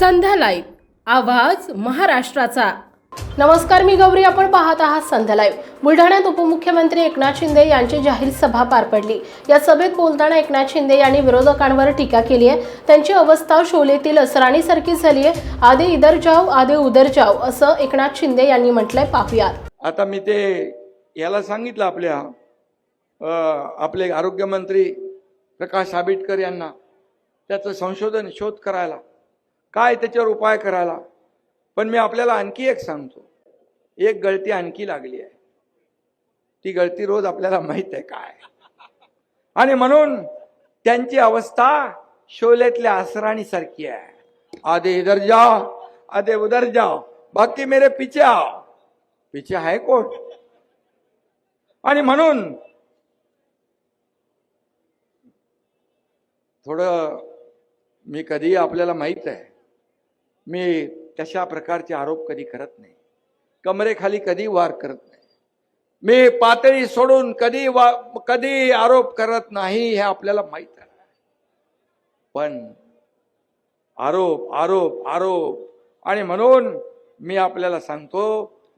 संध्या live आवाज महाराष्ट्राचा. नमस्कार मी गौरी. आपण पाहत आहात संध्या लाईव्ह बुलढाण्यात उपमुख्यमंत्री एकनाथ शिंदे यांची जाहीर सभा पार पडली. या सभेत बोलताना एकनाथ शिंदे यांनी विरोधकांवर टीका केली आहे. त्यांची अवस्था शोलेतील असराणीसारखी झाली आहे. आधे इधर जाव आधे उधर जाव असं एकनाथ शिंदे यांनी म्हटलंय पाहूयात. आता मी ते याला सांगितलं आपल्या आपले आरोग्यमंत्री प्रकाश आंबेडकर यांना त्याचं संशोधन शोध करायला. काय त्याच्यावर उपाय करायला? पण मी आपल्याला आणखी एक सांगतो. एक गळती आणखी लागली आहे. ती गळती रोज आपल्याला माहीत आहे काय? आणि म्हणून त्यांची अवस्था शोलेतल्या असराणीसारखी आहे. आधे इधर जाओ आधे उधर जाओ बाकी मेरे पीछे आओ. पिछे आहे कोण? आणि म्हणून थोडं मी कधी आपल्याला माहीत आहे मी तशा प्रकारचे आरोप कधी करत नाही. कमरेखाली कधी वार करत नाही. मी पातळी सोडून कधी वा कधी आरोप करत नाही हे आपल्याला माहीत आहे. पण आरोप आरोप आरोप आणि म्हणून मी आपल्याला सांगतो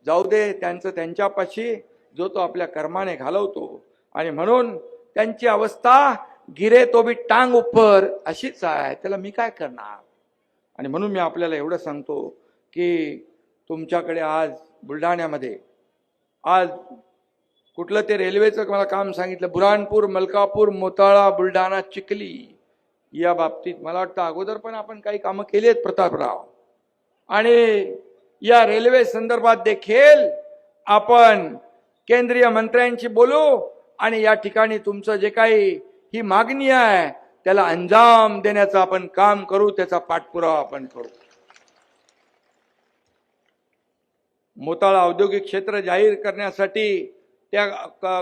जाऊ दे त्यांचं त्यांच्यापाशी जो तो आपल्या कर्माने घालवतो आणि म्हणून त्यांची अवस्था गिरे तो बी टांग उपर अशीच आहे. त्याला मी काय करणार? आणि म्हणून मी आपल्याला एवढं सांगतो की तुमच्याकडे आज बुलढाण्यामध्ये आज कुठलं ते रेल्वेचं मला काम सांगितलं बुरहानपूर मलकापूर मोताळा बुलढाणा चिखली या बाबतीत मला वाटतं अगोदर पण आपण काही कामं केली आहेत प्रतापराव. आणि या रेल्वे संदर्भात देखील आपण केंद्रीय मंत्र्यांशी बोलू आणि या ठिकाणी तुमचं जे काही ही मागणी आहे त्याला अंजाम देण्याचं आपण काम करू त्याचा पाठपुरावा आपण करू. मोताळा औद्योगिक क्षेत्र जाहीर करण्यासाठी त्या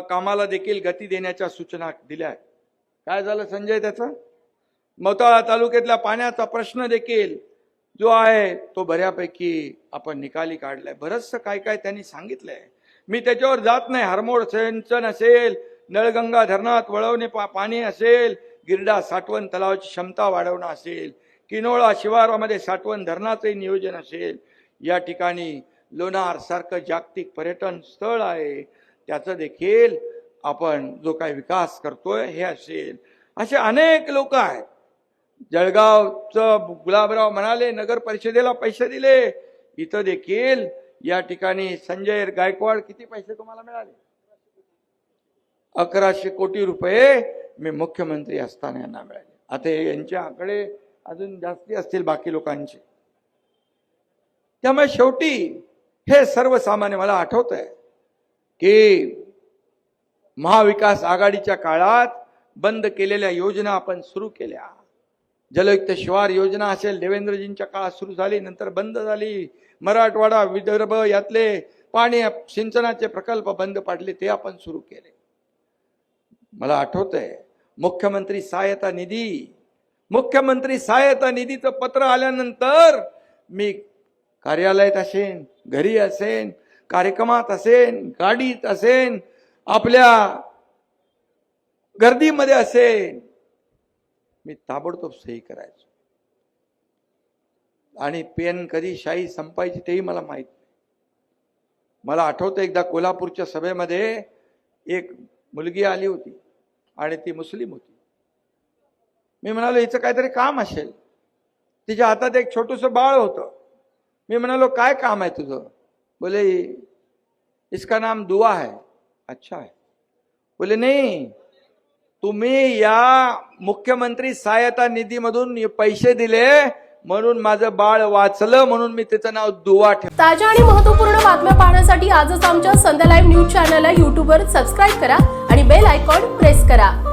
कामाला देखील गती देण्याच्या सूचना दिल्या आहेत. काय झालं संजय त्याचं? मोताळा तालुक्यातल्या पाण्याचा प्रश्न देखील जो आहे तो बऱ्यापैकी आपण निकाली काढलाय. बरंचसं काय काय त्यांनी सांगितलंय. मी त्याच्यावर जात नाही. हरमोड सिंचन असेल नळगंगा धरणात वळवणे पा पाणी असेल गिरडा साठवण तलावाची क्षमता वाढवणं असेल किनोळा शिवारामध्ये साठवण धरणाचंही नियोजन असेल या ठिकाणी लोणार सारखं जागतिक पर्यटन स्थळ आहे. त्याचं देखील आपण जो काही विकास करतोय हे असेल. असे अनेक लोक आहेत. जळगावचं गुलाबराव म्हणाले नगर परिषदेला पैसे दिले. इथं देखील या ठिकाणी संजय गायकवाड किती पैसे तुम्हाला मिळाले? अकराशे कोटी रुपये मी मुख्यमंत्री असताना यांना मिळाले. आता यांचे आकडे अजून जास्ती असतील बाकी लोकांचे. त्यामुळे शेवटी हे सर्वसामान्य मला आठवत आहे की महाविकास आघाडीच्या काळात बंद केलेल्या योजना आपण सुरू केल्या. जलयुक्त शिवार योजना असेल देवेंद्रजींच्या काळात सुरू झाली नंतर बंद झाली. मराठवाडा विदर्भ यातले पाणी सिंचनाचे प्रकल्प बंद पाडले ते आपण सुरू केले. मला आठवत आहे मुख्यमंत्री सहायता निधी. मुख्यमंत्री सहायता निधीचं पत्र आल्यानंतर मी कार्यालयात असेन घरी असेन कार्यक्रमात असेन गाडीत असेन आपल्या गर्दीमध्ये असेन. मी ताबडतोब सही करायचो. आणि पेन कधी शाही संपायची तेही मला माहीत नाही. मला आठवतं एकदा कोल्हापूरच्या सभेमध्ये एक मुलगी आली होती. आणि ती मुस्लिम होती. मी म्हणालो हिचं काहीतरी काम असेल. तिच्या हातात एक छोटंसं बाळ होतं. मी म्हणालो काय काम आहे तुझं? बोले इसका नाम दुआ है. अच्छा है. बोले नाही तुम्ही या मुख्यमंत्री सहायता निधीमधून पैसे दिले म्हणून माझं बाळ वाचलं म्हणून मी त्याचं नाव दुवा ठेव ताज्या आणि महत्त्वपूर्ण बातम्या पाहण्यासाठी आजच आमच्या संध्या लाईव्ह न्यूज चॅनलला युट्यूबवर सबस्क्राईब करा. बेल आयकॉन प्रेस करा.